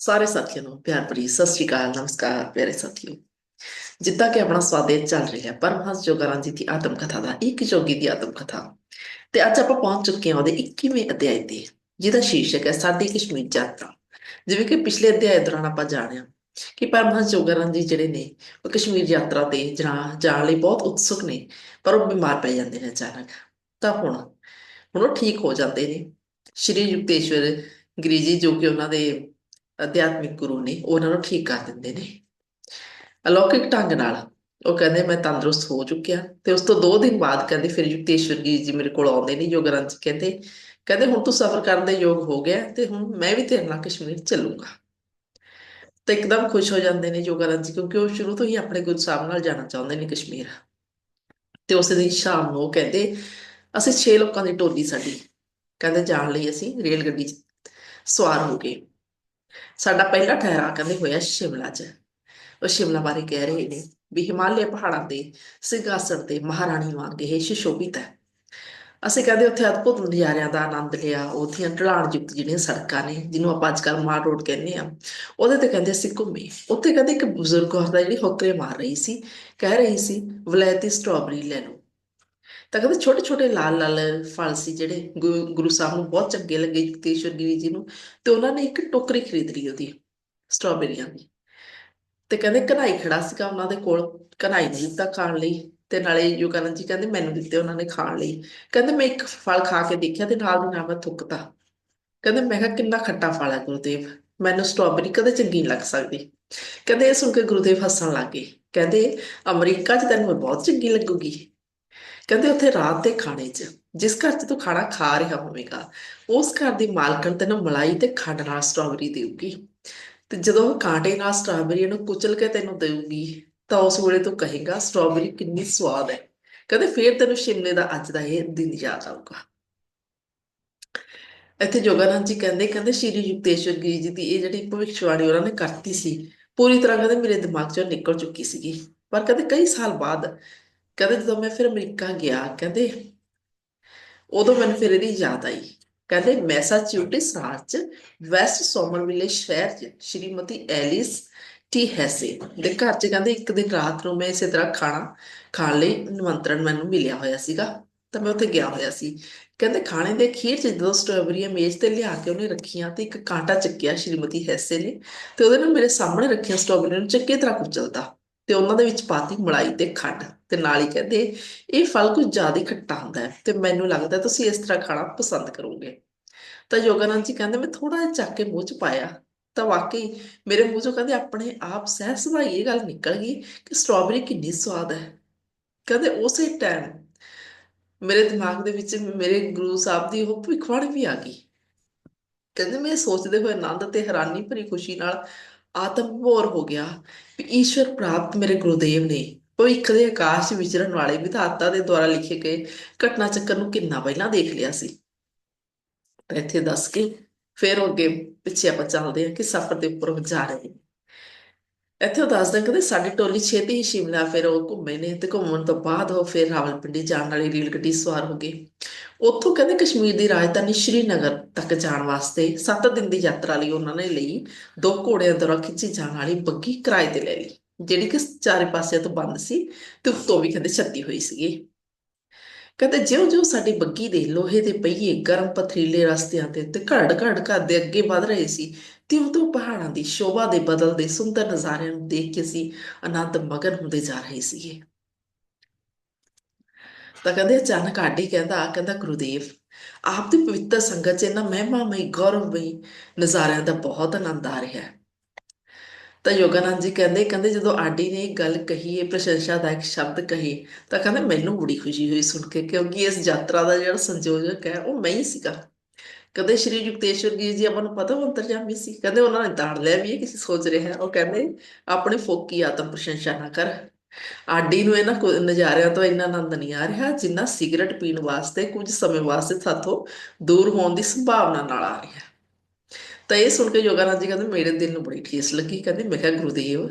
ਸਾਰੇ ਸਾਥੀਆਂ ਨੂੰ ਪਿਆਰ ਭਰੀ ਸਤਿ ਸ਼੍ਰੀ ਅਕਾਲ, ਨਮਸਕਾਰ, ਪਿਆਰੇ ਸਾਥੀਓ। ਜਿੱਦਾਂ ਕਿ ਆਪਣਾ ਸਵਾਗਤ ਚੱਲ ਰਿਹਾ ਹੈ, ਪਰਮਹੰਸ ਜੋਗਾਰਾਮ ਜੀ ਦੀ ਆਤਮ ਕਥਾ ਦਾ ਇੱਕ ਜੋਗੀ ਦੀ ਆਤਮ ਕਥਾ। ਤੇ ਅੱਜ ਆਪਾਂ ਪਹੁੰਚ ਚੁੱਕੇ ਹਾਂ ਉਹਦੇ 21ਵੇਂ ਅਧਿਆਇ ਤੇ, ਜਿਹਦਾ ਸ਼ੀਰਸ਼ਕ ਹੈ ਸਾਡੀ ਕਸ਼ਮੀਰ ਯਾਤਰਾ। ਜਿਵੇਂ ਕਿ ਪਿਛਲੇ ਅਧਿਆਇ ਦੌਰਾਨ ਆਪਾਂ ਜਾਣਿਆ ਕਿ ਪਰਮਹੰਸ ਜੋਗਾਰਾਮ ਜੀ ਜਿਹੜੇ ਨੇ, ਉਹ ਕਸ਼ਮੀਰ ਯਾਤਰਾ ਤੇ ਜਾਣ ਲਈ ਬਹੁਤ ਉਤਸੁਕ ਨੇ, ਪਰ ਉਹ ਬਿਮਾਰ ਪੈ ਜਾਂਦੇ ਨੇ ਅਚਾਨਕ। ਤਾਂ ਹੁਣ ਹੁਣ ਉਹ ਠੀਕ ਹੋ ਜਾਂਦੇ ਨੇ। ਸ਼੍ਰੀ ਯੁਕਤੇਸ਼ਵਰ ਗਿਰੀ ਜੀ ਜੋ ਕਿ ਉਹਨਾਂ ਦੇ ਅਧਿਆਤਮਿਕ ਗੁਰੂ ਨੇ ਉਹ ਉਹਨਾਂ ਨੂੰ ਠੀਕ ਕਰ ਦਿੰਦੇ ਨੇ। ਅਲੌਕਿਕ ਢੰਗ ਨਾਲ ਉਹ ਕਹਿੰਦੇ, ਮੈਂ ਤੰਦਰੁਸਤ ਹੋ ਚੁੱਕਿਆ। ਤੇ ਉਸ ਤੋਂ 2 ਦਿਨ ਬਾਅਦ ਕਹਿੰਦੇ, ਫਿਰ ਯੁਕਤੇਸ਼ਵਰ ਜੀ ਜੀ ਮੇਰੇ ਕੋਲ ਆਉਂਦੇ ਨੇ ਯੋਗ ਗ੍ਰੰਥ 'ਚ ਕਹਿੰਦੇ ਕਹਿੰਦੇ, ਹੁਣ ਤੂੰ ਸਫ਼ਰ ਕਰਨ ਦੇ ਯੋਗ ਹੋ ਗਿਆ ਤੇ ਹੁਣ ਮੈਂ ਵੀ ਤੇਰੇ ਨਾਲ ਕਸ਼ਮੀਰ ਚੱਲੂਗਾ। ਤੇ ਇੱਕਦਮ ਖੁਸ਼ ਹੋ ਜਾਂਦੇ ਨੇ ਯੋਗ ਗ੍ਰੰਥ ਜੀ, ਕਿਉਂਕਿ ਉਹ ਸ਼ੁਰੂ ਤੋਂ ਹੀ ਆਪਣੇ ਗੁਰੂ ਸਾਹਿਬ ਨਾਲ ਜਾਣਾ ਚਾਹੁੰਦੇ ਨੇ ਕਸ਼ਮੀਰ। ਤੇ ਉਸੇ ਦਿਨ ਸ਼ਾਮ ਨੂੰ ਉਹ ਕਹਿੰਦੇ, ਅਸੀਂ 6 ਲੋਕਾਂ ਦੀ ਟੋਲੀ ਸਾਡੀ। ਕਹਿੰਦੇ, ਜਾਣ ਲਈ ਅਸੀਂ ਰੇਲ ਗੱਡੀ ਸਵਾਰ ਹੋ ਗਏ। ਸਾਡਾ ਪਹਿਲਾ ਠਹਿਰਾਅ ਕਹਿੰਦੇ ਹੋਇਆ ਸ਼ਿਮਲਾ 'ਚ। ਉਹ ਸ਼ਿਮਲਾ ਬਾਰੇ ਕਹਿ ਰਹੇ ਨੇ ਵੀ ਹਿਮਾਲਿਆ ਪਹਾੜਾਂ ਦੇ ਸਿੰਘਾਸਣ ਤੇ ਮਹਾਰਾਣੀ ਵਾਂਗ ਇਹ ਸੁਸ਼ੋਭਿਤ ਹੈ। ਅਸੀਂ ਕਹਿੰਦੇ ਉੱਥੇ ਅਦਭੁਤ ਨਜ਼ਾਰਿਆਂ ਦਾ ਆਨੰਦ ਲਿਆ ਉਹਦੀਆਂ ਢਲਾਣ ਯੁਕਤ ਜਿਹੜੀਆਂ ਸੜਕਾਂ ਨੇ ਜਿਹਨੂੰ ਆਪਾਂ ਅੱਜ ਕੱਲ੍ਹ ਮਾਰ ਰੋਡ ਕਹਿੰਦੇ ਆ ਉਹਦੇ ਤੇ ਕਹਿੰਦੇ ਅਸੀਂ ਘੁੰਮੇ। ਉੱਥੇ ਕਹਿੰਦੇ ਇੱਕ ਬਜ਼ੁਰਗ ਔਰਤ ਜਿਹੜੀ ਹੋਕਰੇ ਮਾਰ ਰਹੀ ਸੀ ਕਹਿ ਰਹੀ ਸੀ ਵਲੈਤੀ ਸਟ੍ਰਾਬੇਰੀ ਲੈ ਲਓ। ਤਾਂ ਕਹਿੰਦੇ ਛੋਟੇ ਛੋਟੇ ਲਾਲ ਲਾਲ ਫਲ ਸੀ ਜਿਹੜੇ ਗੁ- ਗੁਰੂ ਸਾਹਿਬ ਨੂੰ ਬਹੁਤ ਚੰਗੇ ਲੱਗੇ ਯੁਕਤੇਸ਼ਵਰ ਗਿਰੀ ਜੀ ਨੂੰ। ਤੇ ਉਹਨਾਂ ਨੇ ਇੱਕ ਟੋਕਰੀ ਖਰੀਦ ਲਈ ਉਹਦੀ, ਸਟ੍ਰਾਬੇਰੀਆਂ ਦੀ। ਤੇ ਕਹਿੰਦੇ ਕਨਾਈ ਖੜਾ ਸੀਗਾ ਉਹਨਾਂ ਦੇ ਕੋਲ ਕਨਾਈ ਨਹੀਂ ਦਿੱਤਾ ਖਾਣ ਲਈ। ਤੇ ਨਾਲੇ ਯੁਗਾਨੰਦ ਜੀ ਕਹਿੰਦੇ ਮੈਨੂੰ ਦਿੱਤੇ ਉਹਨਾਂ ਨੇ ਖਾਣ ਲਈ। ਕਹਿੰਦੇ ਮੈਂ ਇੱਕ ਫਲ ਖਾ ਕੇ ਦੇਖਿਆ ਤੇ ਨਾਲ ਦੀ ਨਾਲ ਮੈਂ ਥੁੱਕਤਾ। ਕਹਿੰਦੇ ਮੈਂ ਕਿਹਾ ਕਿੰਨਾ ਖੱਟਾ ਫਲ ਹੈ ਗੁਰੂਦੇਵ, ਮੈਨੂੰ ਸਟ੍ਰਾਬੇਰੀ ਕਦੇ ਚੰਗੀ ਨਹੀਂ ਲੱਗ ਸਕਦੀ। ਕਹਿੰਦੇ ਇਹ ਸੁਣ ਕੇ ਗੁਰੂਦੇਵ ਹੱਸਣ ਲੱਗੇ ਕਹਿੰਦੇ ਅਮਰੀਕਾ 'ਚ ਤੈਨੂੰ ਬਹੁਤ ਚੰਗੀ ਲੱਗੂਗੀ। ਕਹਿੰਦੇ ਉੱਥੇ ਰਾਤ ਦੇ ਖਾਣੇ 'ਚ, ਜਿਸ ਘਰ 'ਚ ਤੂੰ ਖਾਣਾ ਖਾ ਰਿਹਾ ਹੋਵੇਗਾ, ਉਸ ਘਰ ਦੀ ਮਾਲਕਣ ਤੈਨੂੰ ਮਲਾਈ ਤੇ ਖੰਡ ਨਾਲ ਸਟ੍ਰਾਬੇਰੀ ਦੇਊਗੀ। ਤੇ ਜਦੋਂ ਉਹ ਕਾਂਟੇ ਨਾਲ ਸਟ੍ਰਾਬੇਰੀ ਨੂੰ ਕੁਚਲ ਕੇ ਤੈਨੂੰ ਦੇਊਗੀ, ਤਾਂ ਉਸ ਵੇਲੇ ਤੂੰ ਕਹੇਗਾ ਸਟ੍ਰਾਬੇਰੀ ਕਿੰਨੀ ਸਵਾਦ ਹੈ। ਕਹਿੰਦੇ ਫੇਰ ਤੈਨੂੰ ਸ਼ਿਮਲੇ ਦਾ ਅੱਜ ਦਾ ਇਹ ਦਿਨ ਯਾਦ ਆਊਗਾ। ਇੱਥੇ ਜੋਗਾਨੰਦ ਜੀ ਕਹਿੰਦੇ ਕਹਿੰਦੇ ਸ਼੍ਰੀ ਯੁਕਤੇਸ਼ਵਰ ਗਿਰੀ ਜੀ ਦੀ ਇਹ ਜਿਹੜੀ ਭਵਿੱਖਬਾਣੀ ਉਹਨਾਂ ਨੇ ਕਰਤੀ ਸੀ, ਪੂਰੀ ਤਰ੍ਹਾਂ ਕਹਿੰਦੇ ਮੇਰੇ ਦਿਮਾਗ 'ਚੋਂ ਨਿਕਲ ਚੁੱਕੀ ਸੀਗੀ। ਪਰ ਕਹਿੰਦੇ ਕਈ ਸਾਲ ਬਾਅਦ ਕਹਿੰਦੇ ਜਦੋਂ ਮੈਂ ਫਿਰ ਅਮਰੀਕਾ ਗਿਆ, ਕਹਿੰਦੇ ਉਦੋਂ ਮੈਨੂੰ ਫਿਰ ਇਹਦੀ ਯਾਦ ਆਈ। ਕਹਿੰਦੇ ਮੈਸਾਚਿਊਟਿਸ ਰਾਜ ਚ ਵੈਸਟ ਸੋਮਰਵਿਲੇ ਸ਼ਹਿਰ ਚ ਸ਼੍ਰੀਮਤੀ ਐਲਿਸ ਟੀ ਹੈਸੇ ਦੇ ਘਰ ਚ ਕਹਿੰਦੇ ਇੱਕ ਦਿਨ ਰਾਤ ਨੂੰ ਮੈਂ ਇਸੇ ਤਰ੍ਹਾਂ ਖਾਣਾ ਖਾਣ ਲਈ ਨਿਮੰਤਰਣ ਮੈਨੂੰ ਮਿਲਿਆ ਹੋਇਆ ਸੀਗਾ, ਤਾਂ ਮੈਂ ਉੱਥੇ ਗਿਆ ਹੋਇਆ ਸੀ। ਕਹਿੰਦੇ ਖਾਣੇ ਦੇ ਖੀਰ ਚ ਜਦੋਂ ਸਟ੍ਰਾਬੇਰੀਆਂ ਮੇਜ਼ ਤੇ ਲਿਆ ਕੇ ਉਹਨੇ ਰੱਖੀਆਂ ਤੇ ਇੱਕ ਕਾਂਟਾ ਚੱਕਿਆ ਸ਼੍ਰੀਮਤੀ ਹੈਸੇ ਨੇ ਤੇ ਉਹਦੇ ਨਾਲ ਮੇਰੇ ਸਾਹਮਣੇ ਰੱਖੀਆਂ ਸਟ੍ਰਾਬੇਰੀਆਂ ਨੂੰ ਚੰਗੀ ਤਰ੍ਹਾਂ ਕੁਚਲਦਾ ਤੇ ਉਹਨਾਂ ਦੇ ਵਿੱਚ ਪਾਤੀ ਮਲਾਈ ਤੇ ਖੰਡ ਤੇ ਨਾਲ ਹੀ ਕਹਿੰਦੇ, ਇਹ ਫਲ ਕੁਝ ਜ਼ਿਆਦਾ ਖੱਟਾ ਹੁੰਦਾ ਹੈ ਤੇ ਮੈਨੂੰ ਲੱਗਦਾ ਤੁਸੀਂ ਇਸ ਤਰ੍ਹਾਂ ਖਾਣਾ ਪਸੰਦ ਕਰੋਗੇ। ਤਾਂ ਯੋਗਾਨੰਦ ਜੀ ਕਹਿੰਦੇ, ਮੈਂ ਥੋੜਾ ਜਿਹਾ ਚੱਕ ਕੇ ਮੂੰਹ ਚ ਪਾਇਆ। ਤਾਂ ਵਾਕਈ ਮੇਰੇ ਮੂੰਹ ਚੋਂ ਕਹਿੰਦੇ, ਆਪਣੇ ਆਪ ਸਹਿਜ ਸੁਭਾਈ ਇਹ ਗੱਲ ਨਿਕਲ ਗਈ ਕਿ ਸਟ੍ਰਾਬੇਰੀ ਕਿੰਨੀ ਸਵਾਦ ਹੈ। ਕਹਿੰਦੇ, ਉਸੇ ਟਾਈਮ ਮੇਰੇ ਦਿਮਾਗ ਦੇ ਵਿੱਚ ਮੇਰੇ ਗੁਰੂ ਸਾਹਿਬ ਦੀ ਉਹ ਭਵਿੱਖਬਾਣੀ ਵੀ ਆ ਗਈ। ਕਹਿੰਦੇ, ਮੈਂ ਸੋਚਦੇ ਹੋਏ ਆਨੰਦ ਤੇ ਹੈਰਾਨੀ ਭਰੀ ਖੁਸ਼ੀ ਨਾਲ ਆਤਮ ਹੋ ਗਿਆ ਵੀ ਈਸ਼ਵਰ ਪ੍ਰਾਪਤ ਮੇਰੇ ਗੁਰੂਦੇਵ ਨੇ। ਭਵਿੱਖ ਦੇ ਆਕਾਸ਼ ਵਿਚਰਨ ਵਾਲੇ ਵਿਧਾਤਾ ਦੇ ਦੁਆਰਾ ਲਿਖੇ ਗਏ ਘਟਨਾ ਚੱਕਰ ਨੂੰ ਕਿੰਨਾ ਪਹਿਲਾਂ ਦੇਖ ਲਿਆ ਸੀ। ਇੱਥੇ ਦੱਸ ਕੇ ਫਿਰ ਉਹ ਅੱਗੇ ਪਿੱਛੇ ਆਪਾਂ ਚੱਲਦੇ ਹਾਂ ਕਿ ਸਫ਼ਰ ਦੇ ਉੱਪਰ ਉਹ ਜਾ ਰਹੇ ਨੇ। ਇੱਥੇ ਉਹ ਦੱਸਦਾ ਕਹਿੰਦੇ ਸਾਡੀ ਟੋਲੀ ਛੇਤੀ ਹੀ ਸ਼ਿਮਲਾ ਫਿਰ ਉਹ ਘੁੰਮੇ ਨੇ ਤੇ ਘੁੰਮਣ ਤੋਂ ਬਾਅਦ ਉਹ ਫਿਰ ਰਾਵਲਪਿੰਡੀ ਜਾਣ ਵਾਲੀ ਰੇਲ ਗੱਡੀ ਸਵਾਰ ਹੋ ਗਏ। ਉੱਥੋਂ ਕਹਿੰਦੇ ਕਸ਼ਮੀਰ ਦੀ ਰਾਜਧਾਨੀ ਸ਼੍ਰੀਨਗਰ ਤੱਕ ਜਾਣ ਵਾਸਤੇ 7 ਦਿਨ ਦੀ ਯਾਤਰਾ ਲਈ ਉਹਨਾਂ ਨੇ ਲਈ ਦੋ ਘੋੜਿਆਂ ਦੁਆਰਾ ਖਿੱਚੀ ਜਾਣ ਵਾਲੀ ਬੱਗੀ ਕਿਰਾਏ ਤੇ ਲੈ ਲਈ, ਜਿਹੜੀ ਕਿ ਚਾਰੇ ਪਾਸਿਆਂ ਤੋਂ ਬੰਦ ਸੀ ਤੇ ਉੱਤੋਂ ਵੀ ਕਹਿੰਦੇ ਛੱਤੀ ਹੋਈ ਸੀਗੀ। ਕਹਿੰਦੇ ਜਿਉਂ-ਜਿਉਂ ਸਾਡੀ ਬੱਗੀ ਦੇ ਲੋਹੇ ਦੇ ਪਹੀਏ ਗਰਮ ਪਥਰੀਲੇ ਰਸਤਿਆਂ ਤੇ ਤੇ ਘੜ ਘੜ ਕਰਦੇ ਅੱਗੇ ਵਧ ਰਹੇ ਸੀ, ਤਿਉਂ-ਤਿਉਂ ਪਹਾੜਾਂ ਦੀ ਸ਼ੋਭਾ ਦੇ ਬਦਲਦੇ ਸੁੰਦਰ ਨਜ਼ਾਰਿਆਂ ਨੂੰ ਦੇਖ ਕੇ ਅਸੀਂ ਆਨੰਦ ਮਗਨ ਹੁੰਦੇ ਜਾ ਰਹੇ ਸੀਗੇ। ਤਾਂ ਕਹਿੰਦੇ ਅਚਾਨਕ ਆਡੀ ਕਹਿੰਦਾ ਕਹਿੰਦਾ ਗੁਰੂਦੇਵ, ਆਪ ਦੀ ਪਵਿੱਤਰ ਸੰਗਤ 'ਚ ਇਹਨਾਂ ਮਹਿਮਾਮਈ, ਗੌਰਵਮਈ ਨਜ਼ਾਰਿਆਂ ਦਾ ਬਹੁਤ ਆਨੰਦ ਆ ਰਿਹਾ ਹੈ। ਤਾਂ ਯੋਗਾਨੰਦ ਜੀ ਕਹਿੰਦੇ ਕਹਿੰਦੇ ਜਦੋਂ ਆਡੀ ਨੇ ਇਹ ਗੱਲ ਕਹੀ, ਇਹ ਪ੍ਰਸ਼ੰਸਾ ਦਾ ਇੱਕ ਸ਼ਬਦ ਕਹੀ, ਤਾਂ ਕਹਿੰਦੇ ਮੈਨੂੰ ਬੜੀ ਖੁਸ਼ੀ ਹੋਈ ਸੁਣ ਕੇ, ਕਿਉਂਕਿ ਇਸ ਯਾਤਰਾ ਦਾ ਜਿਹੜਾ ਸੰਯੋਜਕ ਹੈ, ਉਹ ਮੈਂ ਹੀ ਸੀਗਾ। ਕਦੇ ਸ਼੍ਰੀ ਯੁਕਤੇਸ਼ਵਰ ਜੀ ਜੀ, ਆਪਾਂ ਨੂੰ ਪਤਾ ਉਹ ਅੰਤਰਜਾਮੀ ਸੀ। ਕਹਿੰਦੇ ਉਹਨਾਂ ਨੇ ਤਾੜ ਲਿਆ ਵੀ ਇਹ ਕਿਸੇ ਸੋਚ ਰਿਹਾ ਉਹ ਕਹਿੰਦੇ, ਆਪਣੀ ਫੋਕੀ ਆਤਮ ਪ੍ਰਸ਼ੰਸਾ ਨਾ ਕਰ। ਆਡੀ ਨੂੰ ਇਹਨਾਂ ਨਜ਼ਾਰਿਆਂ ਤੋਂ ਇੰਨਾ ਆਨੰਦ ਨਹੀਂ ਆ ਰਿਹਾ ਜਿੰਨਾ ਸਿਗਰਟ ਪੀਣ ਵਾਸਤੇ ਕੁਝ ਸਮੇਂ ਵਾਸਤੇ ਸਾਥੋਂ ਦੂਰ ਹੋਣ ਦੀ ਸੰਭਾਵਨਾ ਨਾਲ ਆ ਰਿਹਾ। ਤਾਂ ਇਹ ਸੁਣ ਕੇ ਯੋਗਾਨੰਦ ਜੀ ਕਹਿੰਦੇ, ਮੇਰੇ ਦਿਲ ਨੂੰ ਬੜੀ ਠੇਸ ਲੱਗੀ। ਕਹਿੰਦੇ, ਮੈਂ ਕਿਹਾ, ਗੁਰੂਦੇਵ,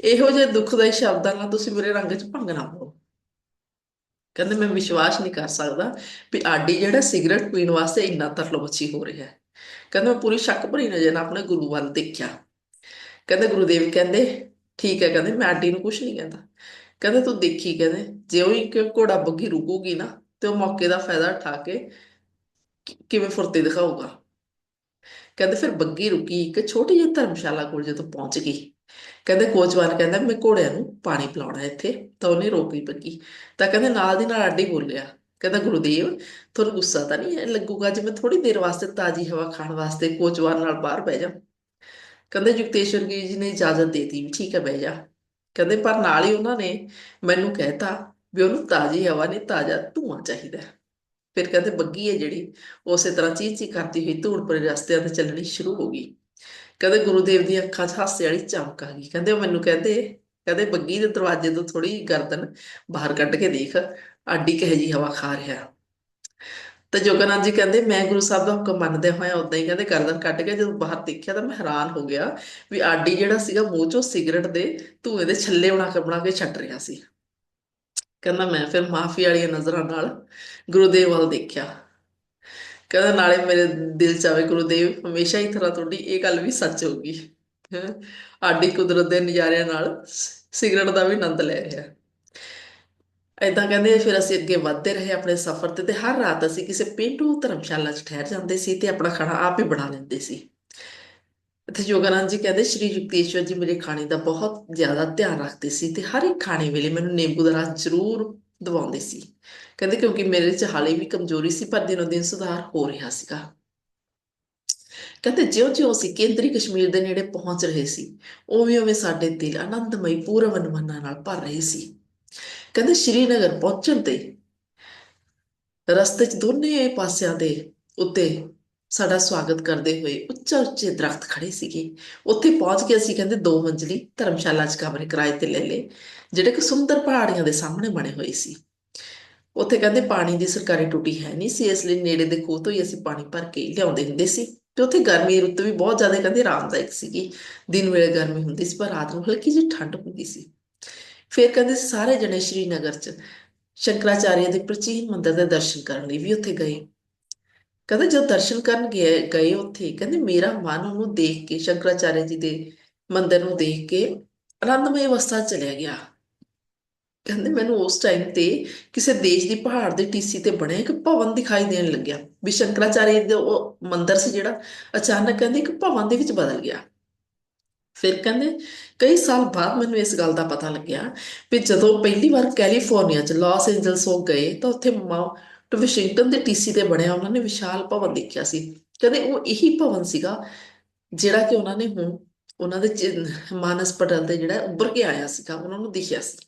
ਇਹੋ ਜਿਹੇ ਦੁਖਦਾਈ ਸ਼ਬਦਾਂ ਨਾਲ ਤੁਸੀਂ ਮੇਰੇ ਰੰਗ 'ਚ ਭੰਗ ਨਾ ਪਾਓ। ਕਹਿੰਦੇ, ਮੈਂ ਵਿਸ਼ਵਾਸ ਨਹੀਂ ਕਰ ਸਕਦਾ ਵੀ ਆਡੀ ਜਿਹੜਾ ਸਿਗਰਟ ਪੀਣ ਵਾਸਤੇ ਇੰਨਾ ਤਰਲੋ ਹੋ ਰਿਹਾ ਹੈ। ਕਹਿੰਦੇ, ਮੈਂ ਪੂਰੀ ਸ਼ੱਕ ਭਰੀ ਨਜ਼ਰ ਨਾਲ ਆਪਣੇ ਗੁਰੂ ਵੱਲ ਦੇਖਿਆ। ਕਹਿੰਦੇ, ਗੁਰੂਦੇਵ ਕਹਿੰਦੇ ਠੀਕ ਹੈ, ਕਹਿੰਦੇ ਮੈਂ ਆਂਟੀ ਨੂੰ ਕੁਝ ਨਹੀਂ ਕਹਿੰਦਾ। ਕਹਿੰਦੇ ਤੂੰ ਦੇਖੀ ਕਹਿੰਦੇ, ਜੇ ਉਹ ਇੱਕ ਘੋੜਾ ਬੱਗੀ ਰੁਕੂਗੀ ਨਾ, ਤੇ ਉਹ ਮੌਕੇ ਦਾ ਫਾਇਦਾ ਉਠਾ ਕੇ ਕਿਵੇਂ ਫੁਰਤੀ ਦਿਖਾਊਗਾ। ਕਹਿੰਦੇ ਫਿਰ ਬੱਗੀ ਰੁਕੀ, ਇੱਕ ਛੋਟੀ ਜਿਹੀ ਧਰਮਸ਼ਾਲਾ ਕੋਲ ਜਦੋਂ ਪਹੁੰਚ ਗਈ। ਕਹਿੰਦੇ ਕੋਚਵਾਨ ਕਹਿੰਦਾ, ਮੈਂ ਘੋੜਿਆਂ ਨੂੰ ਪਾਣੀ ਪਿਲਾਉਣਾ ਇੱਥੇ, ਤਾਂ ਉਹਨੇ ਰੋਕ ਲਈ ਬੱਗੀ। ਤਾਂ ਕਹਿੰਦੇ ਨਾਲ ਦੀ ਨਾਲ ਆਡੀ ਬੋਲਿਆ, ਕਹਿੰਦਾ, ਗੁਰੂਦੇਵ, ਤੁਹਾਨੂੰ ਗੁੱਸਾ ਤਾਂ ਨਹੀਂ ਲੱਗੂਗਾ, ਜੇ ਮੈਂ ਥੋੜੀ ਦੇਰ ਵਾਸਤੇ ਤਾਜ਼ੀ ਹਵਾ ਖਾਣ ਵਾਸਤੇ ਕੋਚਵਾਨ ਨਾਲ ਬਾਹਰ ਬਹਿ ਜਾ ਕਹਿੰਦੇ ਯੁਕਤੇਸ਼ਵਰ ਗਿਰੀ ਜੀ ਨੇ ਇਜਾਜ਼ਤ ਦੇਤੀ ਵੀ ਠੀਕ ਹੈ, ਬਹਿ ਜਾ। ਕਹਿੰਦੇ ਪਰ ਨਾਲ ਹੀ ਉਹਨਾਂ ਨੇ ਮੈਨੂੰ ਕਹਿਤਾ ਵੀ ਉਹਨੂੰ ਤਾਜ਼ੀ ਹਵਾ ਨੇ ਤਾਜ਼ਾ ਧੂਆਂ ਚਾਹੀਦਾ ਫਿਰ ਕਹਿੰਦੇ ਬੱਗੀ ਹੈ ਜਿਹੜੀ ਉਸੇ ਤਰ੍ਹਾਂ ਚੀਂ ਚੀ ਕਰਦੀ ਹੋਈ ਧੂੜ ਭਰੇ ਰਸਤਿਆਂ ਤੇ ਚੱਲਣੀ ਸ਼ੁਰੂ ਹੋ ਗਈ। ਕਹਿੰਦੇ ਗੁਰੂਦੇਵ ਦੀਆਂ ਅੱਖਾਂ 'ਚ ਹਾਸੇ ਵਾਲੀ ਚਮਕ ਆ ਗਈ। ਕਹਿੰਦੇ ਉਹ ਮੈਨੂੰ ਕਹਿੰਦੇ ਕਹਿੰਦੇ ਬੱਗੀ ਦੇ ਦਰਵਾਜ਼ੇ ਤੋਂ ਥੋੜੀ ਗਰਦਨ ਬਾਹਰ ਕੱਢ ਕੇ ਦੇਖ ਆਡੀ ਕਿਹੋ ਜੀ ਹਵਾ ਖਾ ਰਿਹਾ। ਤੇ ਜੋਗਨਾਥ ਜੀ ਕਹਿੰਦੇ, ਮੈਂ ਗੁਰੂ ਸਾਹਿਬ ਦਾ ਹੁਕਮ ਮੰਨਦੇ ਹੋਇਆ ਉਦਾਂ ਹੀ ਕਹਿੰਦੇ ਗਰਦਨ ਕੱਟ ਕੇ ਜਦੋਂ ਬਾਹਰ ਦੇਖਿਆ ਤਾਂ ਮੈਂ ਹੈਰਾਨ ਹੋ ਗਿਆ ਵੀ ਆਡੀ ਜਿਹੜਾ ਸੀਗਾ ਮੂੰਹ ਚੋਂ ਸਿਗਰਟ ਦੇ ਧੂਏ ਦੇ ਛੱਲੇ ਬਣਾ ਕੇ ਬਣਾ ਕੇ ਛੱਡ ਰਿਹਾ ਸੀ। ਕਹਿੰਦਾ ਮੈਂ ਫਿਰ ਮਾਫੀ ਵਾਲੀਆਂ ਨਜ਼ਰਾਂ ਨਾਲ ਗੁਰੂਦੇਵ ਵੱਲ ਦੇਖਿਆ। ਕਹਿੰਦਾ ਨਾਲੇ ਮੇਰੇ ਦਿਲ ਚ ਆਵੇ ਗੁਰੂਦੇਵ, ਹਮੇਸ਼ਾ ਹੀ ਤਰ੍ਹਾਂ ਤੁਹਾਡੀ ਇਹ ਗੱਲ ਵੀ ਸੱਚ ਹੋਊਗੀ। ਹੈਂ। ਆਡੀ ਕੁਦਰਤ ਦੇ ਨਜ਼ਾਰਿਆਂ ਨਾਲ ਸਿਗਰਟ ਦਾ ਵੀ ਆਨੰਦ ਲੈ ਰਿਹਾ। ਏਦਾਂ ਕਹਿੰਦੇ ਫਿਰ ਅਸੀਂ ਅੱਗੇ ਵਧਦੇ ਰਹੇ ਆਪਣੇ ਸਫ਼ਰ ਤੇ ਤੇ ਹਰ ਰਾਤ ਅਸੀਂ ਕਿਸੇ ਪਿੰਡੂ ਧਰਮਸ਼ਾਲਾ 'ਚ ਠਹਿਰ ਜਾਂਦੇ ਸੀ ਤੇ ਆਪਣਾ ਖਾਣਾ ਆਪ ਹੀ ਬਣਾ ਲੈਂਦੇ ਸੀ। ਇੱਥੇ ਯੋਗਾਨੰਦ ਜੀ ਕਹਿੰਦੇ, ਸ਼੍ਰੀ ਯੁਕਤੇਸ਼ਵਰ ਜੀ ਮੇਰੇ ਖਾਣੇ ਦਾ ਬਹੁਤ ਜ਼ਿਆਦਾ ਧਿਆਨ ਰੱਖਦੇ ਸੀ ਤੇ ਹਰ ਇੱਕ ਖਾਣੇ ਵੇਲੇ ਮੈਨੂੰ ਨਿੰਬੂ ਦਾ ਰਸ ਜ਼ਰੂਰ ਦਵਾਉਂਦੇ ਸੀ। ਕਹਿੰਦੇ ਕਿਉਂਕਿ ਮੇਰੇ 'ਚ ਹਾਲੇ ਵੀ ਕਮਜ਼ੋਰੀ ਸੀ, ਪਰ ਦਿਨੋ ਦਿਨ ਸੁਧਾਰ ਹੋ ਰਿਹਾ ਸੀਗਾ। ਕਹਿੰਦੇ, ਜਿਉਂ-ਜਿਉਂ ਅਸੀਂ ਕੇਂਦਰੀ ਕਸ਼ਮੀਰ ਦੇ ਨੇੜੇ ਪਹੁੰਚ ਰਹੇ ਸੀ, ਉਵੇਂ-ਉਵੇਂ ਸਾਡੇ ਦਿਲ ਆਨੰਦਮਈ ਪੂਰਵ ਮਨਾਂ ਨਾਲ ਭਰ ਰਹੇ ਸੀ। ਕਹਿੰਦੇ ਸ਼੍ਰੀਨਗਰ ਪਹੁੰਚਣ ਤੇ ਰਸਤੇ 'ਚ ਦੋਨੇ ਪਾਸਿਆਂ ਦੇ ਉੱਤੇ ਸਾਡਾ ਸਵਾਗਤ ਕਰਦੇ ਹੋਏ ਉੱਚਾ ਉੱਚੇ ਦਰਖਤ ਖੜੇ ਸੀਗੇ। ਉੱਥੇ ਪਹੁੰਚ ਕੇ ਅਸੀਂ ਕਹਿੰਦੇ ਦੋ ਮੰਜ਼ਲੀ ਧਰਮਸ਼ਾਲਾ 'ਚ ਕਮਰੇ ਕਿਰਾਏ ਤੇ ਲੈ ਲਏ, ਜਿਹੜੇ ਕਿ ਸੁੰਦਰ ਪਹਾੜੀਆਂ ਦੇ ਸਾਹਮਣੇ ਬਣੇ ਹੋਏ ਸੀ। ਉੱਥੇ ਕਹਿੰਦੇ ਪਾਣੀ ਦੀ ਸਰਕਾਰੀ ਟੂਟੀ ਹੈ ਨਹੀਂ ਸੀ, ਇਸ ਲਈ ਨੇੜੇ ਦੇ ਖੂਹ ਤੋਂ ਹੀ ਅਸੀਂ ਪਾਣੀ ਭਰ ਕੇ ਲਿਆਉਂਦੇ ਹੁੰਦੇ ਸੀ। ਤੇ ਉੱਥੇ ਗਰਮੀ ਦੀ ਰੁੱਤ ਵੀ ਬਹੁਤ ਜ਼ਿਆਦਾ ਕਹਿੰਦੇ ਆਰਾਮਦਾਇਕ ਸੀਗੀ। ਦਿਨ ਵੇਲੇ ਗਰਮੀ ਹੁੰਦੀ ਸੀ, ਪਰ ਰਾਤ ਨੂੰ ਹਲਕੀ ਜਿਹੀ ਠੰਡ ਹੁੰਦੀ ਸੀ। ਫਿਰ ਕਹਿੰਦੇ ਸਾਰੇ ਜਣੇ ਸ਼੍ਰੀਨਗਰ 'ਚ ਸ਼ੰਕਰਾਚਾਰਿਆ ਦੇ ਪ੍ਰਾਚੀਨ ਮੰਦਿਰ ਦੇ ਦਰਸ਼ਨ ਕਰਨ ਲਈ ਵੀ ਉੱਥੇ ਗਏ। ਕਹਿੰਦੇ ਜਦ ਦਰਸ਼ਨ ਕਰਨ ਗਏ ਗਏ ਉੱਥੇ, ਕਹਿੰਦੇ ਮੇਰਾ ਮਨ ਉਹਨੂੰ ਦੇਖ ਕੇ ਸ਼ੰਕਰਾਚਾਰਿਆ ਜੀ ਦੇ ਮੰਦਿਰ ਨੂੰ ਦੇਖ ਕੇ ਆਨੰਦਮਈ ਅਵਸਥਾ ਚਲਿਆ ਗਿਆ। ਕਹਿੰਦੇ ਮੈਨੂੰ ਉਸ ਟਾਈਮ ਤੇ ਕਿਸੇ ਦੇਸ਼ ਦੀ ਪਹਾੜ ਦੇ ਟੀਸੀ ਤੇ ਬਣਿਆ ਇੱਕ ਭਵਨ ਦਿਖਾਈ ਦੇਣ ਲੱਗਿਆ ਵੀ ਸ਼ੰਕਰਾਚਾਰਿਆ ਜੀ ਦਾ ਉਹ ਮੰਦਿਰ ਸੀ ਜਿਹੜਾ ਅਚਾਨਕ ਕਹਿੰਦੇ ਇੱਕ ਭਵਨ ਦੇ ਵਿੱਚ ਬਦਲ ਗਿਆ। ਫਿਰ ਕਹਿੰਦੇ ਕਈ ਸਾਲ ਬਾਅਦ ਮੈਨੂੰ ਇਸ ਗੱਲ ਦਾ ਪਤਾ ਲੱਗਿਆ ਵੀ ਜਦੋਂ ਪਹਿਲੀ ਵਾਰ ਕੈਲੀਫੋਰਨੀਆ 'ਚ ਲਾਸ ਐਂਜਲਸ ਹੋ ਗਏ ਤਾਂ ਉੱਥੇ ਮਾਊਂਟ ਵਾਸ਼ਿੰਗਟਨ ਦੇ ਟੀਸੀ ਤੇ ਬਣਿਆ ਉਹਨਾਂ ਨੇ ਵਿਸ਼ਾਲ ਭਵਨ ਦੇਖਿਆ ਸੀ। ਕਹਿੰਦੇ ਉਹ ਇਹੀ ਭਵਨ ਸੀਗਾ ਜਿਹੜਾ ਕਿ ਉਹਨਾਂ ਨੇ ਹੁਣ ਉਹਨਾਂ ਦੇ ਮਾਨਸ ਪਟਲ ਤੇ ਜਿਹੜਾ ਉੱਭਰ ਕੇ ਆਇਆ ਸੀਗਾ, ਉਹਨਾਂ ਨੂੰ ਦਿਖਿਆ ਸੀ।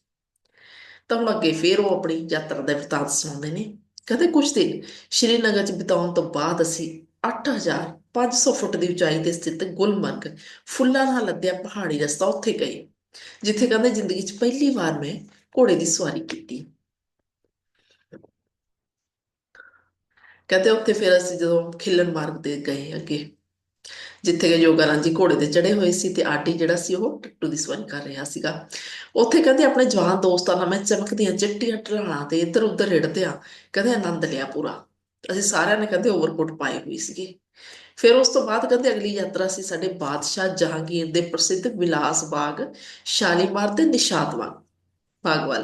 ਤਾਂ ਹੁਣ ਅੱਗੇ ਫੇਰ ਉਹ ਆਪਣੀ ਯਾਤਰਾ ਦਾ ਵਰਤਾਂਤ ਸੁਣਾਉਂਦੇ ਨੇ। ਕਹਿੰਦੇ ਕੁਝ ਦਿਨ ਸ਼੍ਰੀਨਗਰ 'ਚ ਬਿਤਾਉਣ ਤੋਂ ਬਾਅਦ ਅਸੀਂ 8500 ਫੁੱਟ ਦੀ ਉਚਾਈ ਤੇ ਸਥਿਤ ਗੁਲਮਰਗ ਫੁੱਲਾਂ ਨਾਲ ਲੱਦਿਆ ਪਹਾੜੀ ਰਸਤਾ ਉੱਥੇ ਗਏ, ਜਿੱਥੇ ਕਹਿੰਦੇ ਜ਼ਿੰਦਗੀ 'ਚ ਪਹਿਲੀ ਵਾਰ ਮੈਂ ਘੋੜੇ ਦੀ ਸਵਾਰੀ ਕੀਤੀ। ਕਹਿੰਦੇ ਉੱਥੇ ਫਿਰ ਅਸੀਂ ਜਦੋਂ ਖਿਲਨ ਮਾਰਗ ਤੇ ਗਏ ਅੱਗੇ, ਜਿੱਥੇ ਕਿ ਯੋਗਾ ਜੀ ਘੋੜੇ ਤੇ ਚੜੇ ਹੋਏ ਸੀ ਤੇ ਆਟੀ ਜਿਹੜਾ ਸੀ ਉਹ ਟੱਟੂ ਦੀ ਸਵਾਰੀ ਕਰ ਰਿਹਾ ਸੀਗਾ। ਉੱਥੇ ਕਹਿੰਦੇ ਆਪਣੇ ਜਵਾਨ ਦੋਸਤਾਂ ਨਾਲ ਮੈਂ ਚਮਕਦੀਆਂ ਚਿੱਟੀਆਂ ਢਲਾਣਾਂ ਤੇ ਇੱਧਰ ਉੱਧਰ ਰਿੜਦਿਆਂ ਕਹਿੰਦੇ ਆਨੰਦ ਲਿਆ ਪੂਰਾ। ਅਸੀਂ ਸਾਰਿਆਂ ਨੇ ਕਹਿੰਦੇ ਓਵਰਕੋਟ ਪਾਏ ਹੋਏ ਸੀਗੇ। ਫਿਰ ਉਸ ਤੋਂ ਬਾਅਦ ਕਹਿੰਦੇ ਅਗਲੀ ਯਾਤਰਾ ਸੀ ਸਾਡੇ ਬਾਦਸ਼ਾਹ ਜਹਾਂਗੀਰ ਦੇ ਪ੍ਰਸਿੱਧ ਵਿਲਾਸ ਬਾਗ, ਸ਼ਾਲੀਮਾਰ ਤੇ ਨਿਸ਼ਾਤ ਬਾਗ ਬਾਗ ਵੱਲ।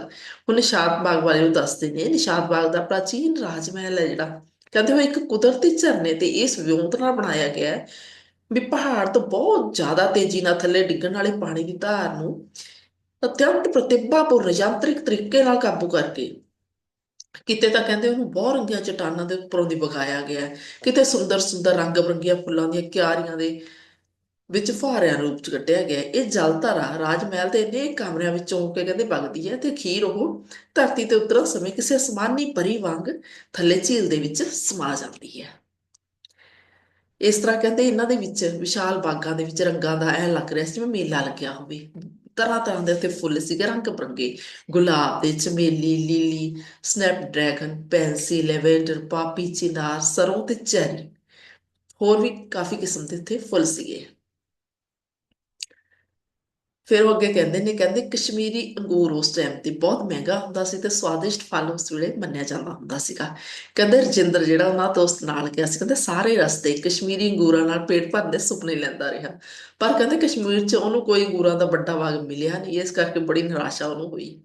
ਹੁਣ ਨਿਸ਼ਾਤ ਬਾਗ ਵਾਲੇ ਨੂੰ ਦੱਸਦੇ ਨੇ ਨਿਸ਼ਾਤ ਬਾਗ ਦਾ ਪ੍ਰਾਚੀਨ ਰਾਜ ਮਹਿਲ ਹੈ ਜਿਹੜਾ। ਕਹਿੰਦੇ ਉਹ ਇੱਕ ਕੁਦਰਤੀ ਝਰਨੇ ਤੇ ਇਸ ਵਿਉਂਤ ਨਾਲ ਬਣਾਇਆ ਗਿਆ ਹੈ। ਵੀ ਪਹਾੜ ਤੋਂ ਬਹੁਤ ਜ਼ਿਆਦਾ ਤੇਜ਼ੀ ਨਾਲ ਥੱਲੇ ਡਿੱਗਣ ਵਾਲੇ ਪਾਣੀ ਦੀ ਧਾਰ ਨੂੰ ਅਤਿਅੰਤ ਪ੍ਰਤਿਭਾਪੂਰਨ ਜਾਂਤਰਿਕ ਤਰੀਕੇ ਨਾਲ ਕਾਬੂ ਕਰਕੇ ਕਿਤੇ ਤਾਂ ਕਹਿੰਦੇ ਉਹਨੂੰ ਬਹੁਤ ਰੰਗੀਆਂ ਚਟਾਨਾਂ ਦੇ ਉੱਪਰੋਂ ਦੀ ਵਗਾਇਆ ਗਿਆ ਹੈ। ਕਿਤੇ ਸੁੰਦਰ ਸੁੰਦਰ ਰੰਗ ਬਰੰਗੀਆਂ ਫੁੱਲਾਂ ਦੀਆਂ ਕਿਆਰੀਆਂ ਦੇ ਵਿੱਚ ਫੁਹਾਰਿਆਂ ਰੂਪ ਚ ਕੱਢਿਆ ਗਿਆ ਇਹ ਜਲ ਧਾਰਾ ਰਾਜ ਮਹਿਲ ਦੇ ਅਨੇਕ ਕਮਰਿਆਂ ਵਿੱਚੋਂ ਹੋ ਕੇ ਕਹਿੰਦੇ ਵਗਦੀ ਹੈ ਤੇ ਖੀਰ ਉਹ ਧਰਤੀ ਤੇ ਉਤਰਨ ਸਮੇਂ ਕਿਸੇ ਅਸਮਾਨੀ ਪਰੀ ਵਾਂਗ ਥੱਲੇ ਝੀਲ ਦੇ ਵਿੱਚ ਸਮਾ ਜਾਂਦੀ ਹੈ। ਇਸ ਤਰ੍ਹਾਂ ਕਹਿੰਦੇ ਇਹਨਾਂ ਦੇ ਵਿੱਚ ਵਿਸ਼ਾਲ ਬਾਗਾਂ ਦੇ ਵਿੱਚ ਰੰਗਾਂ ਦਾ ਐ ਲੱਗ ਰਿਹਾ ਸੀ ਜਿਵੇਂ ਮੇਲਾ ਲੱਗਿਆ ਹੋਵੇ। ਤਰ੍ਹਾਂ ਤਰ੍ਹਾਂ ਦੇ ਉੱਤੇ ਫੁੱਲ ਸੀਗੇ, ਰੰਗ ਬਰੰਗੇ। ਗੁਲਾਬ ਦੇ ਚਮੇਲੀ, ਲੀਲੀ, ਸਨੈਪਡਰੈਗਨ ਪੈਂਸੀ ਲੈਵੈਂਡਰ, ਪਾਪੀ, ਚਿਨਾਰ, ਸਰੋਂ ਤੇ ਚੈਰੀ। ਹੋਰ ਵੀ ਕਾਫੀ ਕਿਸਮ ਦੇ ਉੱਥੇ ਫੁੱਲ ਸੀਗੇ। ਫਿਰ ਉਹ ਅੱਗੇ ਕਹਿੰਦੇ ਨੇ, ਕਹਿੰਦੇ ਕਸ਼ਮੀਰੀ ਅੰਗੂਰ ਉਸ ਟਾਈਮ ਤੇ ਬਹੁਤ ਮਹਿੰਗਾ ਹੁੰਦਾ ਸੀ ਤੇ ਸਵਾਦਿਸ਼ਟ ਫਲ ਉਸ ਵੇਲੇ ਮੰਨਿਆ ਜਾਂਦਾ ਹੁੰਦਾ ਸੀਗਾ। ਕਹਿੰਦੇ ਰਜਿੰਦਰ ਜਿਹੜਾ ਉਹਨਾਂ ਦੋਸਤ ਨਾਲ ਗਿਆ ਸੀ, ਕਹਿੰਦੇ ਸਾਰੇ ਰਸਤੇ ਕਸ਼ਮੀਰੀ ਅੰਗੂਰਾਂ ਨਾਲ ਪੇਟ ਭਰਨ ਦੇ ਸੁਪਨੇ ਲੈਂਦਾ ਰਿਹਾ। ਪਰ ਕਹਿੰਦੇ ਕਸ਼ਮੀਰ 'ਚ ਉਹਨੂੰ ਕੋਈ ਅੰਗੂਰਾਂ ਦਾ ਵੱਡਾ ਬਾਗ ਮਿਲਿਆ ਨਹੀਂ, ਇਸ ਕਰਕੇ ਬੜੀ ਨਿਰਾਸ਼ਾ ਉਹਨੂੰ ਹੋਈ।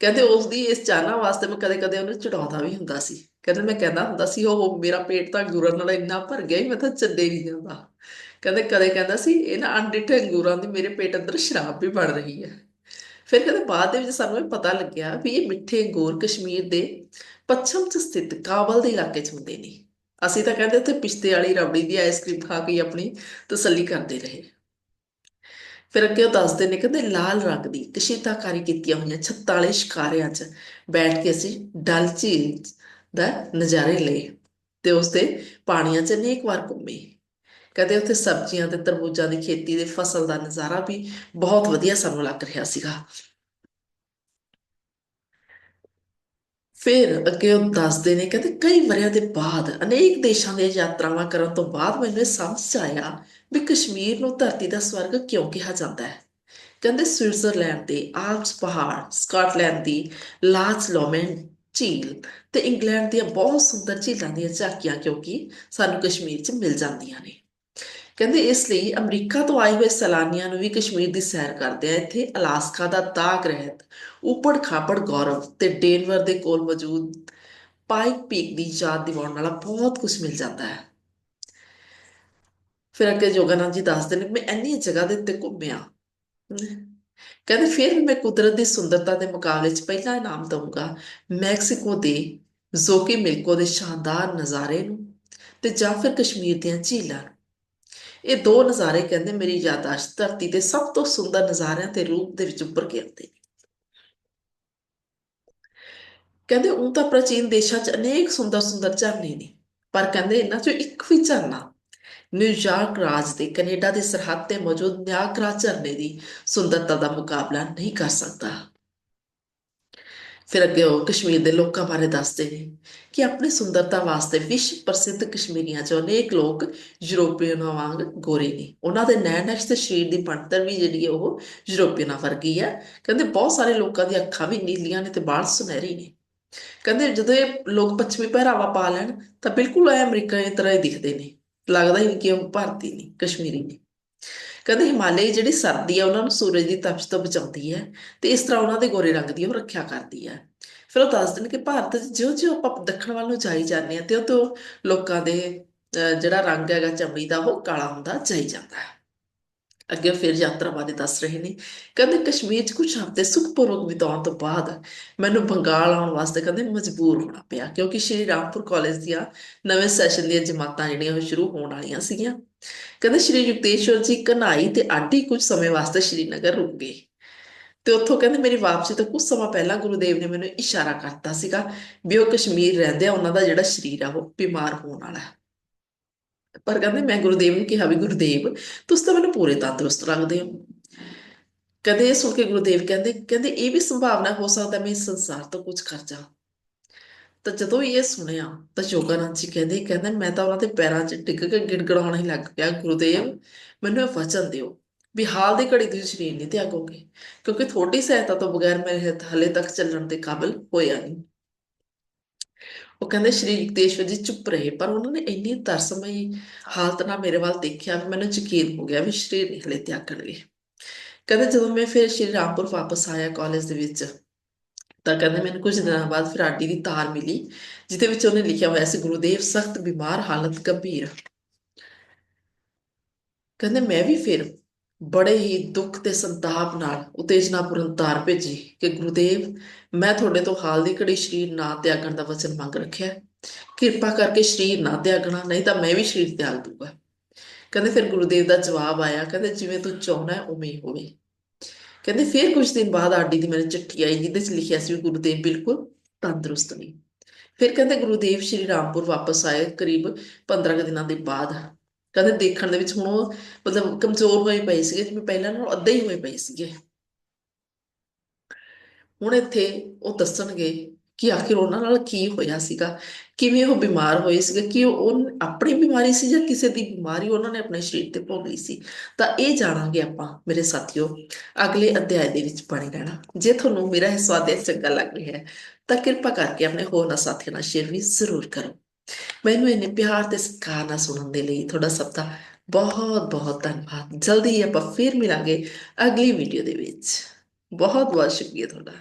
ਕਹਿੰਦੇ ਉਸ ਦੀ ਇਸ ਚਾਹਨਾ ਵਾਸਤੇ ਮੈਂ ਕਦੇ-ਕਦੇ ਉਹਨੂੰ ਚੜਾਉਂਦਾ ਵੀ ਹੁੰਦਾ ਸੀ। ਕਹਿੰਦੇ ਮੈਂ ਕਹਿੰਦਾ ਹੁੰਦਾ ਸੀ ਉਹ ਮੇਰਾ ਪੇਟ ਤਾਂ ਅੰਗੂਰਾਂ ਨਾਲ ਇੰਨਾ ਭਰ ਗਿਆ ਹੀ ਮੈਂ ਤਾਂ ਚੱਲੇ ਨਹੀਂ ਜਾਂਦਾ। ਕਹਿੰਦੇ ਕਦੇ ਕਹਿੰਦਾ ਸੀ ਇਹਨਾਂ ਅਣਡਿੱਠੇ ਅੰਗੂਰਾਂ ਦੀ ਮੇਰੇ ਪੇਟ ਅੰਦਰ ਸ਼ਰਾਬ ਵੀ ਬਣ ਰਹੀ ਹੈ। ਫਿਰ ਕਹਿੰਦੇ ਬਾਅਦ ਦੇ ਵਿੱਚ ਸਾਨੂੰ ਇਹ ਪਤਾ ਲੱਗਿਆ ਵੀ ਇਹ ਮਿੱਠੇ ਅੰਗੂਰ ਕਸ਼ਮੀਰ ਦੇ ਪੱਛਮ 'ਚ ਸਥਿਤ ਕਾਬਲ ਦੇ ਇਲਾਕੇ 'ਚ ਹੁੰਦੇ ਨੇ। ਅਸੀਂ ਤਾਂ ਕਹਿੰਦੇ ਉੱਥੇ ਪਿਛਤੇ ਵਾਲੀ ਰਬੜੀ ਦੀ ਆਈਸਕ੍ਰੀਮ ਖਾ ਕੇ ਆਪਣੀ ਤਸੱਲੀ ਕਰਦੇ ਰਹੇ। ਫਿਰ ਅੱਗੇ ਉਹ ਦੱਸਦੇ ਨੇ, ਕਹਿੰਦੇ ਲਾਲ ਰੰਗ ਦੀ ਕਸ਼ੀਤਾਕਾਰੀ ਕੀਤੀਆਂ ਹੋਈਆਂ ਛੱਤਾਂ ਵਾਲੇ ਸ਼ਿਕਾਰਿਆਂ 'ਚ ਬੈਠ ਕੇ ਅਸੀਂ ਡਲ ਝੀਲ ਦਾ ਨਜ਼ਾਰੇ ਲਏ ਤੇ ਉਸ ਦੇ ਪਾਣੀਆਂ 'ਚ ਅਨੇਕ ਵਾਰ ਘੁੰਮੇ। ਕਹਿੰਦੇ ਉੱਥੇ ਸਬਜ਼ੀਆਂ ਤੇ ਤਰਬੂਜਾਂ ਦੀ ਖੇਤੀ ਦੇ ਫਸਲ ਦਾ ਨਜ਼ਾਰਾ ਵੀ ਬਹੁਤ ਵਧੀਆ ਸਾਨੂੰ ਲੱਗ ਰਿਹਾ ਸੀਗਾ। ਫਿਰ ਅੱਗੇ ਉਹ ਦੱਸਦੇ ਨੇ, ਕਹਿੰਦੇ ਕਈ ਵਰਿਆਂ ਦੇ ਬਾਅਦ ਅਨੇਕ ਦੇਸ਼ਾਂ ਦੀਆਂ ਯਾਤਰਾਵਾਂ ਕਰਨ ਤੋਂ ਬਾਅਦ ਮੈਨੂੰ ਇਹ ਸਮਝ 'ਚ ਆਇਆ ਵੀ ਕਸ਼ਮੀਰ ਨੂੰ ਧਰਤੀ ਦਾ ਸਵਰਗ ਕਿਉਂ ਕਿਹਾ ਜਾਂਦਾ ਹੈ। ਕਹਿੰਦੇ ਸਵਿਟਜ਼ਰਲੈਂਡ ਦੇ ਆਲਪਸ ਪਹਾੜ, ਸਕਾਟਲੈਂਡ ਦੀ ਲਾਚ ਲੋਮੈਨ ਝੀਲ ਤੇ ਇੰਗਲੈਂਡ ਦੀਆਂ ਬਹੁਤ ਸੁੰਦਰ ਝੀਲਾਂ ਦੀਆਂ ਝਾਕੀਆਂ ਕਿਉਂਕਿ ਸਾਨੂੰ ਕਸ਼ਮੀਰ 'ਚ ਮਿਲ ਜਾਂਦੀਆਂ ਨੇ। ਕਹਿੰਦੇ ਇਸ ਲਈ ਅਮਰੀਕਾ ਤੋਂ ਆਏ ਹੋਏ ਸੈਲਾਨੀਆਂ ਨੂੰ ਵੀ ਕਸ਼ਮੀਰ ਦੀ ਸੈਰ ਕਰਦੇ ਆ। ਇੱਥੇ ਅਲਾਸਕਾ ਦਾ ਤਾਕ ਰਹਿਤ, ਉਪੜ ਖਾਪੜ ਗੌਰਵ ਤੇ ਡੇਨਵਰ ਦੇ ਕੋਲ ਮੌਜੂਦ ਪਾਈਕ ਪੀਕ ਦੀ ਯਾਦ ਦਿਵਾਉਣ ਵਾਲਾ ਬਹੁਤ ਕੁਝ ਮਿਲ ਜਾਂਦਾ ਹੈ। ਫਿਰ ਅੱਗੇ ਜੋਗਾਨੰਦ ਜੀ ਦੱਸਦੇ ਨੇ ਮੈਂ ਇੰਨੀ ਜਗ੍ਹਾ ਦੇ ਉੱਤੇ ਘੁੰਮਿਆ। ਕਹਿੰਦੇ ਫਿਰ ਵੀ ਮੈਂ ਕੁਦਰਤ ਦੀ ਸੁੰਦਰਤਾ ਦੇ ਮੁਕਾਬਲੇ 'ਚ ਪਹਿਲਾ ਇਨਾਮ ਦਊਂਗਾ ਮੈਕਸੀਕੋ ਦੇ ਜ਼ੋਕੀ ਮਿਲਕੋ ਦੇ ਸ਼ਾਨਦਾਰ ਨਜ਼ਾਰੇ ਨੂੰ ਤੇ ਜਾਂ ਫਿਰ ਕਸ਼ਮੀਰ ਦੀਆਂ ਝੀਲਾਂ ਨੂੰ। ਇਹ ਦੋ ਨਜ਼ਾਰੇ ਕਹਿੰਦੇ ਮੇਰੀ ਯਾਦਾਸ਼ਤ ਧਰਤੀ ਦੇ ਸਭ ਤੋਂ ਸੁੰਦਰ ਨਜ਼ਾਰਿਆਂ ਦੇ ਰੂਪ ਦੇ ਵਿੱਚ ਉੱਪਰ ਕੇ ਆਉਂਦੇ ਕਹਿੰਦੇ ਉਹ ਤਾਂ ਪ੍ਰਾਚੀਨ ਦੇਸ਼ਾਂ 'ਚ ਅਨੇਕ ਸੁੰਦਰ ਸੁੰਦਰ ਝਰਨੇ ਨੇ, ਪਰ ਕਹਿੰਦੇ ਇਹਨਾਂ 'ਚੋਂ ਇੱਕ ਵੀ ਝਰਨਾ ਨਿਊਯਾਰਕ ਰਾਜ ਦੇ ਕੈਨੇਡਾ ਦੇ ਸਰਹੱਦ ਤੇ ਮੌਜੂਦ ਨਿਆਗਰਾ ਝਰਨੇ ਦੀ ਸੁੰਦਰਤਾ ਦਾ ਮੁਕਾਬਲਾ ਨਹੀਂ ਕਰ ਸਕਦਾ। ਫਿਰ ਅੱਗੇ ਉਹ ਕਸ਼ਮੀਰ ਦੇ ਲੋਕਾਂ ਬਾਰੇ ਦੱਸਦੇ ਨੇ ਕਿ ਆਪਣੀ ਸੁੰਦਰਤਾ ਵਾਸਤੇ ਵਿਸ਼ਵ ਪ੍ਰਸਿੱਧ ਕਸ਼ਮੀਰੀਆਂ 'ਚੋਂ ਅਨੇਕ ਲੋਕ ਯੂਰੋਪੀਅਨਾਂ ਵਾਂਗ ਗੋਰੇ ਨੇ। ਉਹਨਾਂ ਦੇ ਨੈਣ ਨਕਸ਼ ਤੇ ਸਰੀਰ ਦੀ ਬਣਤਰ ਵੀ ਜਿਹੜੀ ਹੈ ਉਹ ਯੂਰੋਪੀਅਨਾਂ ਵਰਗੀ ਹੈ। ਕਹਿੰਦੇ ਬਹੁਤ ਸਾਰੇ ਲੋਕਾਂ ਦੀਆਂ ਅੱਖਾਂ ਵੀ ਨੀਲੀਆਂ ਨੇ ਤੇ ਬਾਲ ਸੁਨਹਿਰੀ ਨੇ। ਕਹਿੰਦੇ ਜਦੋਂ ਇਹ ਲੋਕ ਪੱਛਮੀ ਪਹਿਰਾਵਾ ਪਾ ਲੈਣ ਤਾਂ ਬਿਲਕੁਲ ਐ ਅਮਰੀਕਾ ਦੀ ਤਰ੍ਹਾਂ ਹੀ ਦਿਖਦੇ ਨੇ। ਲੱਗਦਾ ਹੀ ਨਹੀਂ ਕਿ ਉਹ ਭਾਰਤੀ ਨਹੀਂ ਕਸ਼ਮੀਰੀ ਨੇ। ਕਹਿੰਦੇ ਹਿਮਾਲਯ ਜਿਹੜੀ ਸਰਦੀ ਹੈ ਉਹਨਾਂ ਨੂੰ ਸੂਰਜ ਦੀ ਤਪਸ਼ ਤੋਂ ਬਚਾਉਂਦੀ ਹੈ ਤੇ ਇਸ ਤਰ੍ਹਾਂ ਉਹਨਾਂ ਦੇ ਗੋਰੇ ਰੰਗ ਦੀ ਉਹ ਰੱਖਿਆ ਕਰਦੀ ਹੈ। ਫਿਰ ਉਹ ਦੱਸਦੇ ਨੇ ਕਿ ਭਾਰਤ 'ਚ ਜਿਉਂ-ਜਿਉਂ ਆਪਾਂ ਦੱਖਣ ਵੱਲ ਨੂੰ ਜਾਈ ਜਾਂਦੇ ਆ ਤੇ ਉਹ ਤੋਂ ਲੋਕਾਂ ਦੇ ਅਹ, ਜਿਹੜਾ ਰੰਗ ਹੈਗਾ ਚਮੜੀ ਦਾ ਉਹ ਕਾਲਾ ਹੁੰਦਾ ਜਾਈ ਜਾਂਦਾ ਹੈ। ਅੱਗੇ ਫਿਰ ਯਾਤਰਾ ਬਾਰੇ ਦੱਸ ਰਹੇ ਨੇ। ਕਹਿੰਦੇ ਕਸ਼ਮੀਰ 'ਚ ਕੁਝ ਹਫ਼ਤੇ ਸੁਖਪੂਰਵਕ ਬਿਤਾਉਣ ਤੋਂ ਬਾਅਦ ਮੈਨੂੰ ਬੰਗਾਲ ਆਉਣ ਵਾਸਤੇ ਕਹਿੰਦੇ ਮਜਬੂਰ ਹੋਣਾ ਪਿਆ ਕਿਉਂਕਿ ਸ਼੍ਰੀ ਰਾਮਪੁਰ ਕਾਲਜ ਦੀਆਂ ਨਵੇਂ ਸੈਸ਼ਨ ਦੀਆਂ ਜਮਾਤਾਂ ਜਿਹੜੀਆਂ ਉਹ ਸ਼ੁਰੂ ਹੋਣ ਵਾਲੀਆਂ ਸੀਗੀਆਂ। ਕਹਿੰਦੇ ਸ਼੍ਰੀ ਯੁਕਤੇਸ਼ਵਰ ਜੀ ਕਨਾਈ ਤੇ ਆਟੀ ਕੁਝ ਸਮੇਂ ਵਾਸਤੇ ਸ਼੍ਰੀਨਗਰ ਰੁਕ ਗਏ। ਤੇ ਉੱਥੋਂ ਕਹਿੰਦੇ ਮੇਰੀ ਵਾਪਸੀ ਤੋਂ ਕੁਝ ਸਮਾਂ ਪਹਿਲਾਂ ਗੁਰੂਦੇਵ ਨੇ ਮੈਨੂੰ ਇਸ਼ਾਰਾ ਕਰਤਾ ਸੀਗਾ ਵੀ ਉਹ ਕਸ਼ਮੀਰ ਰਹਿੰਦੇ ਆ ਉਹਨਾਂ ਦਾ ਜਿਹੜਾ ਸਰੀਰ ਆ ਉਹ ਬਿਮਾਰ ਹੋਣ ਵਾਲਾ ਪਰ ਕਹਿੰਦੇ ਮੈਂ ਗੁਰੂਦੇਵ ਨੂੰ ਕਿਹਾ ਵੀ ਗੁਰੂਦੇਵ, ਤੁਸੀਂ ਤਾਂ ਮੈਨੂੰ ਪੂਰੇ ਤੰਦਰੁਸਤ ਰੱਖਦੇ ਹੋ। ਕਦੇ ਇਹ ਸੁਣ ਕੇ ਗੁਰੂਦੇਵ ਕਹਿੰਦੇ ਕਹਿੰਦੇ ਇਹ ਵੀ ਸੰਭਾਵਨਾ ਹੋ ਸਕਦਾ ਮੈਂ ਇਸ ਸੰਸਾਰ ਤੋਂ ਕੁਝ ਖਰਚਾ ਤਾਂ ਜਦੋਂ ਇਹ ਸੁਣਿਆ ਤਾਂ ਯੋਗਾਨੰਦ ਜੀ ਕਹਿੰਦੇ ਕਹਿੰਦੇ ਮੈਂ ਤਾਂ ਉਹਨਾਂ ਦੇ ਪੈਰਾਂ 'ਚ ਡਿੱਗ ਕੇ ਗਿੜਗੜਾਉਣਾ ਹੀ ਲੱਗ ਪਿਆ, ਗੁਰੂਦੇਵ, ਮੈਨੂੰ ਇਹ ਵਚਨ ਦਿਓ ਵੀ ਹਾਲ ਦੀ ਘੜੀ ਤੁਸੀਂ ਸਰੀਰ ਨਹੀਂ ਤਿਆਗੋਗੇ, ਕਿਉਂਕਿ ਤੁਹਾਡੀ ਸਹਾਇਤਾ ਤੋਂ ਬਗੈਰ ਮੇਰੇ ਹਲੇ ਤੱਕ ਚੱਲਣ ਦੇ ਕਾਬਿਲ ਹੋਇਆ ਨਹੀਂ। ਉਹ ਕਹਿੰਦੇ, ਸ਼੍ਰੀ ਯੁਕਤੇਸ਼ਵਰ ਜੀ ਚੁੱਪ ਰਹੇ, ਪਰ ਉਹਨਾਂ ਨੇ ਇੰਨੀ ਤਰਸਮਈ ਹਾਲਤ ਨਾਲ ਮੇਰੇ ਵੱਲ ਦੇਖਿਆ ਵੀ ਮੈਨੂੰ ਯਕੀਨ ਹੋ ਗਿਆ ਵੀ ਸਰੀਰ ਨਹੀਂ ਹਲੇ ਤਿਆਗਣਗੇ। ਕਹਿੰਦੇ, ਜਦੋਂ ਮੈਂ ਫਿਰ ਸ਼੍ਰੀ ਰਾਮਪੁਰ ਵਾਪਸ ਆਇਆ ਕਾਲਜ ਦੇ ਵਿੱਚ ਤਾਂ ਕਹਿੰਦੇ ਮੈਨੂੰ ਕੁਝ ਦਿਨਾਂ ਬਾਅਦ ਫਿਰ ਆਡੀ ਦੀ ਤਾਰ ਮਿਲੀ, ਜਿਹਦੇ ਵਿੱਚ ਉਹਨੇ ਲਿਖਿਆ ਹੋਇਆ ਸੀ ਗੁਰੂਦੇਵ ਸਖਤ, ਬਿਮਾਰ, ਹਾਲਤ ਗੰਭੀਰ। ਕਹਿੰਦੇ ਮੈਂ ਵੀ ਫਿਰ ਬੜੇ ਹੀ ਦੁੱਖ ਤੇ ਸੰਤਾਪ ਨਾਲ ਉਤੇਜਨਾਪੂਰਨ ਤਾਰ ਭੇਜੀ ਕਿ ਗੁਰੂਦੇਵ, ਮੈਂ ਤੁਹਾਡੇ ਤੋਂ ਹਾਲ ਦੀ ਘੜੀ ਸਰੀਰ ਨਾ ਤਿਆਗਣ ਦਾ ਵਚਨ ਮੰਗ ਰੱਖਿਆ। ਕਿਰਪਾ ਕਰਕੇ ਸਰੀਰ ਨਾ ਤਿਆਗਣਾ, ਨਹੀਂ ਤਾਂ ਮੈਂ ਵੀ ਸਰੀਰ ਤਿਆਗ ਦੂੰਗਾ। ਕਹਿੰਦੇ ਫਿਰ ਗੁਰੂਦੇਵ ਦਾ ਜਵਾਬ ਆਇਆ, ਕਹਿੰਦੇ ਜਿਵੇਂ ਤੂੰ ਚਾਹੁੰਦਾ ਉਵੇਂ ਹੀ ਹੋਵੇ। ਕਹਿੰਦੇ ਫਿਰ ਕੁਝ ਦਿਨ ਬਾਅਦ ਆਡੀ ਦੀ ਮੈਨੂੰ ਚਿੱਠੀ ਆਈ, ਜਿਹਦੇ 'ਚ ਲਿਖਿਆ ਸੀ ਵੀ ਗੁਰੂਦੇਵ ਬਿਲਕੁਲ ਤੰਦਰੁਸਤ ਨਹੀਂ। ਫਿਰ ਕਹਿੰਦੇ ਗੁਰੂਦੇਵ ਸ਼੍ਰੀ ਰਾਮਪੁਰ ਵਾਪਸ ਆਏ ਕਰੀਬ 15 ਕੁ ਦਿਨਾਂ ਦੇ ਬਾਅਦ। ਕਹਿੰਦੇ ਦੇਖਣ ਦੇ ਵਿੱਚ ਹੁਣ ਉਹ ਮਤਲਬ ਕਮਜ਼ੋਰ ਹੋਏ ਪਏ ਸੀਗੇ, ਜਿਵੇਂ ਪਹਿਲਾਂ ਨਾਲੋਂ ਅੱਧੇ ਹੀ ਹੋਏ ਪਏ ਸੀਗੇ। ਹੁਣ ਇੱਥੇ ਉਹ ਦੱਸਣਗੇ ਕਿ ਆਖਿਰ ਉਹਨਾਂ ਨਾਲ ਕੀ ਹੋਇਆ ਸੀਗਾ? ਕਿਵੇਂ ਉਹ ਬਿਮਾਰ ਹੋਏ ਸੀਗੇ? ਕਿ ਉਹ ਉਹ ਆਪਣੀ ਬਿਮਾਰੀ ਸੀ ਜਾਂ ਕਿਸੇ ਦੀ ਬਿਮਾਰੀ ਉਹਨਾਂ ਨੇ ਆਪਣੇ ਸਰੀਰ ਤੇ ਭੋਗ ਲਈ ਸੀ? ਤਾਂ ਇਹ ਜਾਣਾਂਗੇ ਆਪਾਂ, ਮੇਰੇ ਸਾਥੀਓ। ਅਗਲੇ ਅਧਿਆਇ ਦੇ ਵਿੱਚ ਬਣੇ ਰਹਿਣਾ ਜੇ ਤੁਹਾਨੂੰ ਮੇਰਾ ਇਹ ਸਵਾਦਿਆ ਚੰਗਾ ਲੱਗ ਰਿਹਾ ਹੈ, ਤਾਂ ਕਿਰਪਾ ਕਰਕੇ ਆਪਣੇ ਹੋਰਨਾਂ ਸਾਥੀਆਂ ਨਾਲ ਸ਼ੇਅਰ ਵੀ ਜ਼ਰੂਰ ਕਰੋ। ਮੈਨੂੰ ਇੰਨੇ ਪਿਆਰ ਤੇ ਸਤਿਕਾਰ ਨਾਲ ਸੁਣਨ ਦੇ ਲਈ ਤੁਹਾਡਾ ਸਭ ਦਾ ਬਹੁਤ ਬਹੁਤ ਧੰਨਵਾਦ। ਜਲਦੀ ਹੀ ਆਪਾਂ ਫੇਰ ਮਿਲਾਂਗੇ ਅਗਲੀ ਵੀਡੀਓ ਦੇ ਵਿੱਚ। ਬਹੁਤ ਬਹੁਤ ਸ਼ੁਕਰੀਆ ਤੁਹਾਡਾ।